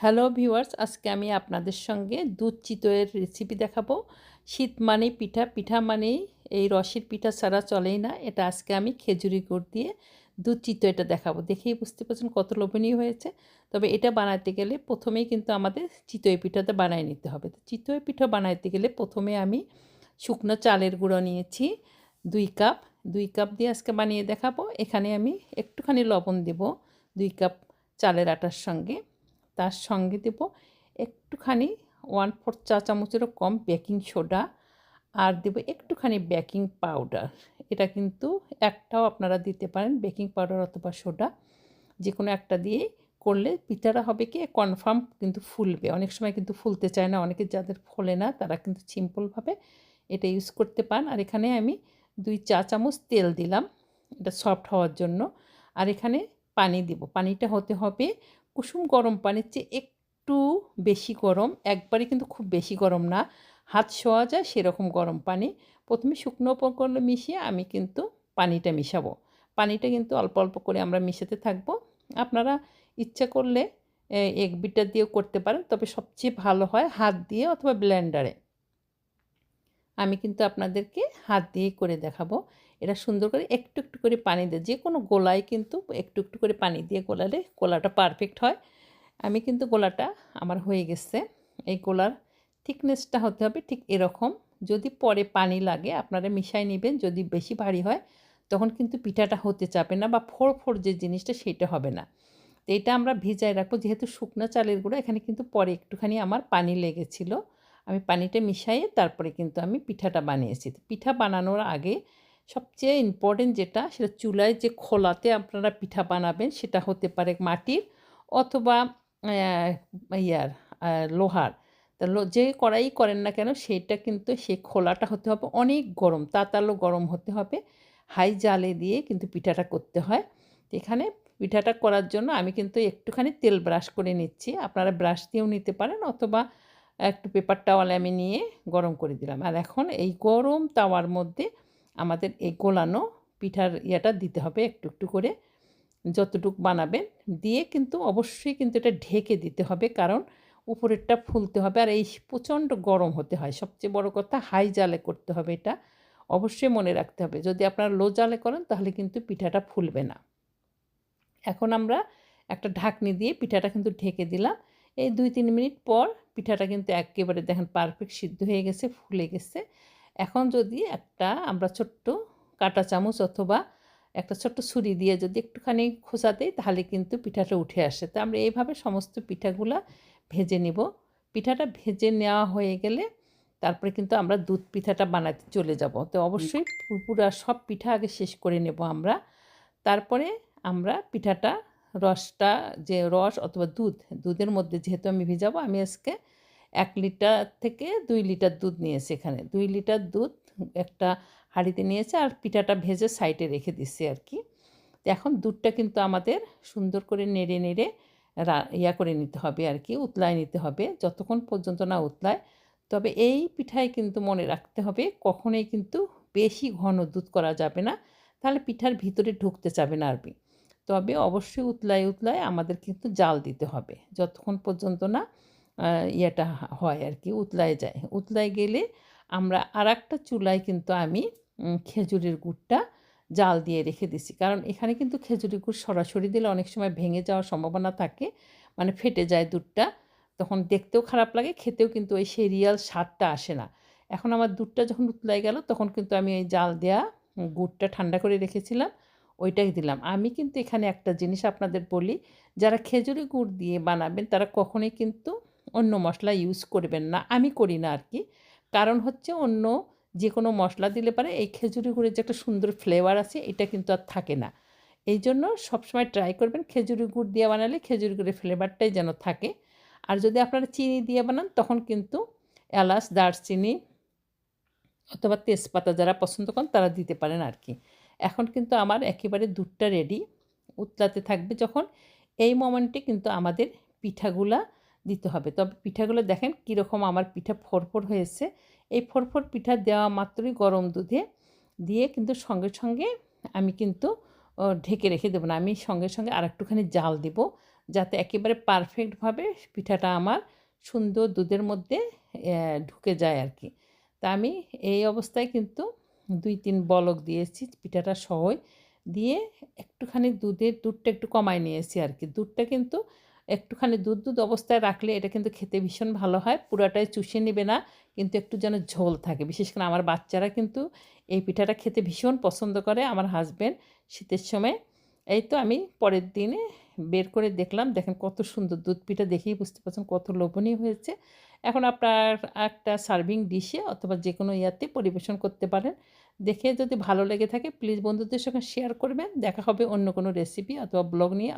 Hello viewers, আজকে আমি আপনাদের সঙ্গে দুধ চিতইয়ের রেসিপি দেখাবো। শীত মানে পিঠা পিঠা মানেই এই রসের পিঠা ছাড়া চলেই না। এটা আজকে আমি খেজুরি গুড় দিয়ে দুধ চিতইটা দেখাবো। দেখেই বুঝতে পারছেন কত লোভনীয় হয়েছে। তবে এটা বানাতে গেলে প্রথমেই কিন্তু আমাদের চিতই পিঠাটা বানাই নিতে হবে। তো চিতই পিঠা বানাইতে গেলে প্রথমে আমি শুকনো চালের গুঁড়ো নিয়েছি, দুই কাপ। দুই কাপ দিয়ে আজকে বানিয়ে দেখাবো। এখানে আমি একটুখানি লবণ দেব দুই কাপ চালের আটার সঙ্গে। তার সঙ্গে দেব একটুখানি ওয়ান ফোর চা চামচেরও কম বেকিং সোডা আর দেব একটুখানি বেকিং পাউডার এটা কিন্তু একটাও আপনারা দিতে পারেন বেকিং পাউডার অথবা সোডা যে কোনো একটা দিয়ে করলে পিঠাটা হবে কি কনফার্ম কিন্তু ফুলবে। অনেক সময় কিন্তু ফুলতে চায় না, অনেকে যাদের ফোলে না তারা কিন্তু সিম্পলভাবে এটা ইউজ করতে পান আর এখানে আমি দুই চা চামচ তেল দিলাম, এটা সফট হওয়ার জন্য। আর এখানে পানি দিব। পানিটা হতে হবে কুসুম গরম পানির চেয়ে একটু বেশি গরম একবারে কিন্তু খুব বেশি গরম না। হাত শোয়া যায় সেরকম গরম পানি। প্রথমে শুকনো উপকরণ মিশিয়ে আমি কিন্তু পানিটা মিশাবো। পানিটা কিন্তু অল্প অল্প করে আমরা মিশাতে থাকব। আপনারা ইচ্ছা করলে এক বিটার দিয়েও করতে পারেন। তবে সবচেয়ে ভালো হয় হাত দিয়ে অথবা ব্লেন্ডারে আমি কিন্তু আপনাদেরকে হাত দিয়েই করে দেখাবো। এটা সুন্দর করে একটু একটু করে পানি দিয়ে, যে কোনো গোলায় কিন্তু একটু একটু করে পানি দিয়ে গোলালে গোলাটা পারফেক্ট হয়। আমি কিন্তু গোলাটা আমার হয়ে গেছে। এই গোলার থিকনেসটা হতে হবে ঠিক এরকম। যদি পরে পানি লাগে, আপনারা মিশাই নেবেন, যদি বেশি ভারী হয়, তখন কিন্তু পিঠাটা হতে চাবে না বা ফোড় ফোড় যে জিনিসটা সেটা হবে না। তো এটা আমরা ভিজায় রাখব। যেহেতু শুকনো চালের গুঁড়ো, এখানে কিন্তু পরে একটুখানি আমার পানি লেগেছিলো। আমি পানিটা মিশাইয়ে তারপরে কিন্তু আমি পিঠাটা বানিয়েছি। পিঠা বানানোর আগে সবচেয়ে ইম্পর্টেন্ট যেটা সেটা চুলায় যে খোলাতে আপনারা পিঠা বানাবেন সেটা হতে পারে মাটির অথবা ইয়ার লোহার। তা যে কড়াই করেন না কেন সেটা কিন্তু সেই খোলাটা হতে হবে অনেক গরম, তাতালো গরম হতে হবে। হাই জালে দিয়ে কিন্তু পিঠাটা করতে হয়। এখানে পিঠাটা করার জন্য আমি কিন্তু একটুখানি তেল ব্রাশ করে নিচ্ছি। আপনারা ব্রাশ দিয়েও নিতে পারেন অথবা একটু পেপার টাওয়ালে আমি নিয়ে গরম করে দিলাম। আর এখন এই গরম তাওয়ার মধ্যে আমাদের এই গোলানো পিঠার ইয়েটা দিতে হবে একটু একটু করে, যতটুক বানাবেন। দিয়ে কিন্তু অবশ্যই কিন্তু এটা ঢেকে দিতে হবে, কারণ উপরেরটা ফুলতে হবে আর এই প্রচণ্ড গরম হতে হয়। সবচেয়ে বড় কথা হাই জালে করতে হবে এটা। অবশ্যই মনে রাখতে হবে, যদি আপনারা লো জালে করেন তাহলে কিন্তু পিঠাটা ফুলবে না। এখন আমরা একটা ঢাকনি দিয়ে পিঠাটা কিন্তু ঢেকে দিলাম। এই দুই তিন মিনিট পর পিঠাটা কিন্তু একেবারে দেখেন পারফেক্ট সিদ্ধ হয়ে গেছে, ফুলে গেছে। এখন যদি একটা আমরা ছোট্ট কাটা চামচ অথবা একটা ছোট্ট ছুরি দিয়ে যদি একটুখানি খোঁচা দিই, তাহলে কিন্তু পিঠাটা উঠে আসে। তো আমরা এইভাবে সমস্ত পিঠাগুলা ভেজে নিব। পিঠাটা ভেজে নেওয়া হয়ে গেলে তারপরে কিন্তু আমরা দুধ পিঠাটা বানাতে চলে যাব। তো অবশ্যই পুরপুরা সব পিঠা আগে শেষ করে নেব আমরা। তারপরে আমরা পিঠাটা, রসটা, যে রস অথবা দুধ, দুধের মধ্যে যেহেতু আমি ভিজাবো, আমি আজকে এক লিটার থেকে দুই লিটার দুধ নিয়েছি এখানে। দুই লিটার দুধ একটা হাঁড়িতে নিয়েছে আর পিঠাটা ভেজে সাইডে রেখে দিচ্ছি আর কি। এখন দুধটা কিন্তু আমাদের সুন্দর করে নেড়ে নেড়ে ইয়া করে নিতে হবে আর কি, উতলায় নিতে হবে। যতক্ষণ পর্যন্ত না উতলায়, তবে এই পিঠায় কিন্তু মনে রাখতে হবে কখনোই কিন্তু বেশি ঘন দুধ করা যাবে না, তাহলে পিঠার ভিতরে ঢুকতে চাবে না আরবি। তবে অবশ্যই উতলায় উতলায় আমাদের কিন্তু জাল দিতে হবে। যতক্ষণ পর্যন্ত না ইয়েটা হয় আর কি উতলায় যায়। উতলায় গেলে আমরা আর একটা চুলায় কিন্তু আমি খেজুরের গুড়টা জাল দিয়ে রেখে দিছি। কারণ এখানে কিন্তু খেজুরের গুড় সরাসরি দিলে অনেক সময় ভেঙে যাওয়ার সম্ভাবনা থাকে মানে ফেটে যায় দুধটা। তখন দেখতেও খারাপ লাগে, খেতেও কিন্তু ওই সেই রিয়াল স্বাদটা আসে না। এখন আমার দুধটা যখন উতলাই গেল, তখন কিন্তু আমি ওই জাল দেওয়া গুড়টা ঠান্ডা করে রেখেছিলাম, ওইটাই দিলাম। আমি কিন্তু এখানে একটা জিনিস আপনাদের বলি, যারা খেজুরি গুড় দিয়ে বানাবেন, তারা কখনোই কিন্তু অন্য মশলা ইউজ করবেন না। আমি করি না আর কি কারণ হচ্ছে অন্য যে কোনো মশলা দিলে পারে এই খেজুরি গুড়ের যে একটা সুন্দর ফ্লেভার আছে, এটা কিন্তু আর থাকে না। এই জন্য সবসময় ট্রাই করবেন খেজুরি গুড় দিয়ে বানালে খেজুরি গুড়ের ফ্লেভারটাই যেন থাকে। আর যদি আপনারা চিনি দিয়ে বানান, তখন কিন্তু এলাচ, দারচিনি অথবা তেজপাতা যারা পছন্দ করেন, তারা দিতে পারেন আর কি এখন কিন্তু আমার একেবারে দুধটা রেডি উতলাতে থাকবে যখন। এই মোমেন্টে কিন্তু আমাদের পিঠাগুলা দিতে হবে। তবে পিঠাগুলো দেখেন কীরকম আমার পিঠা ফরফর হয়েছে। এই ফরফর পিঠা দেওয়া মাত্রই গরম দুধে দিয়ে কিন্তু সঙ্গে সঙ্গে আমি কিন্তু ঢেকে রেখে দেবো না। আমি সঙ্গে সঙ্গে আর একটুখানি জাল দেব যাতে একেবারে পারফেক্টভাবে পিঠাটা আমার সুন্দর দুধের মধ্যে ঢুকে যায় আর কি তা আমি এই অবস্থায় কিন্তু দুই তিন বলক দিয়েছি পিঠাটা সহই। দিয়ে একটুখানি দুধের দুধটা একটু কমায় নিয়েছি আর কি দুধটা কিন্তু একটুখানি দুধ দুধ অবস্থায় রাখলে এটা কিন্তু খেতে ভীষণ ভালো হয়। পুরাটাই চুষে নেবে না, কিন্তু একটু যেন ঝোল থাকে। বিশেষ করে আমার বাচ্চারা কিন্তু এই পিঠাটা খেতে ভীষণ পছন্দ করে, আমার হাজব্যান্ড শীতের সময়। এই তো আমি পরের দিনে বের করে দেখলাম, দেখেন কত সুন্দর দুধ পিঠা দেখেই বুঝতে পারছেন কত লোভনীয় হয়েছে। এখন আপনার একটা সার্ভিং ডিশে অথবা যে কোনো ইয়াতে পরিবেশন করতে পারেন। দেখে যদি ভালো লেগে থাকে প্লিজ বন্ধুদের সঙ্গে শেয়ার করবেন। দেখা হবে অন্য কোনো রেসিপি অথবা ব্লগ নিয়ে।